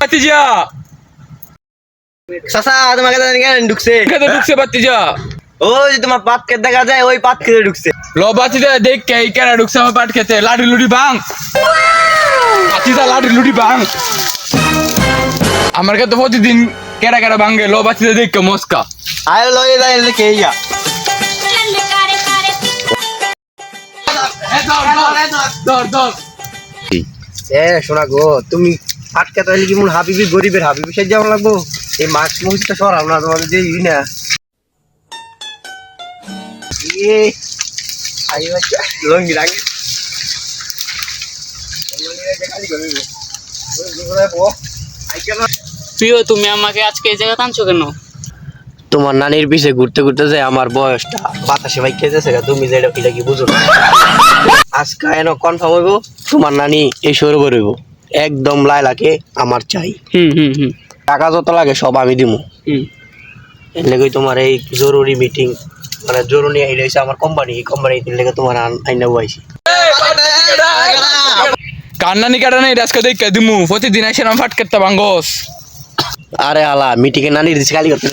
বাতিজা। তোমাকে কেন ঢুকছে? কেন ঢুকছে বাতিজা? ওই তোমার পাত খেতে দেখা যায় ওই পাত খেতে ঢুকছে। ল বাতিজা দেখ কে এই ঢুকছে আমার পাট খেতে। লাডি লুডি ভাঙ। বাতিজা লাডি লুডি ভাঙ। আমার কাছে প্রতিদিন কেডা কেডা ভাঙে। ল বাতিজা দেখ মস্কা। আয় লয়ে যায় কে ইয়া? এ শোনা গো তুমি আটকে তাহলে কি মন হাবিবি গরিবের হাবিবি? সে যেমন লাগবো। এই মাছ মুহিত সরাও না তোমাদের যে ই না। লঙ্গি রাখি। প্রিয় তুমি আমাকে আজকে এই জায়গায় টানছো কেন? তোমার নানির পিছে ঘুরতে ঘুরতে যায় আমার বয়সটা বাতাসে ভাই খেয়েছে তুমি যেটা কি বুঝো না। আজকে এন কনফার্ম হইব তোমার নানি এই শুরু করব একদম লাইলাকে আমার চাই। হুম হুম হুম। টাকা যত লাগে সব আমি দিমু। হুম। এর লেগে তোমার এই জরুরি মিটিং মানে জরুরি এটা হচ্ছে আমার কোম্পানি এই কোম্পানি লেগে তোমার আইনা বইছি কান্নানি কাটা নেই আজকে দেখ দিমু। প্রতিদিন এসে আমার ফাট খেতে ভাঙ্গস। আরে আলা মিটিং এ নানির দিছে গালি করতে।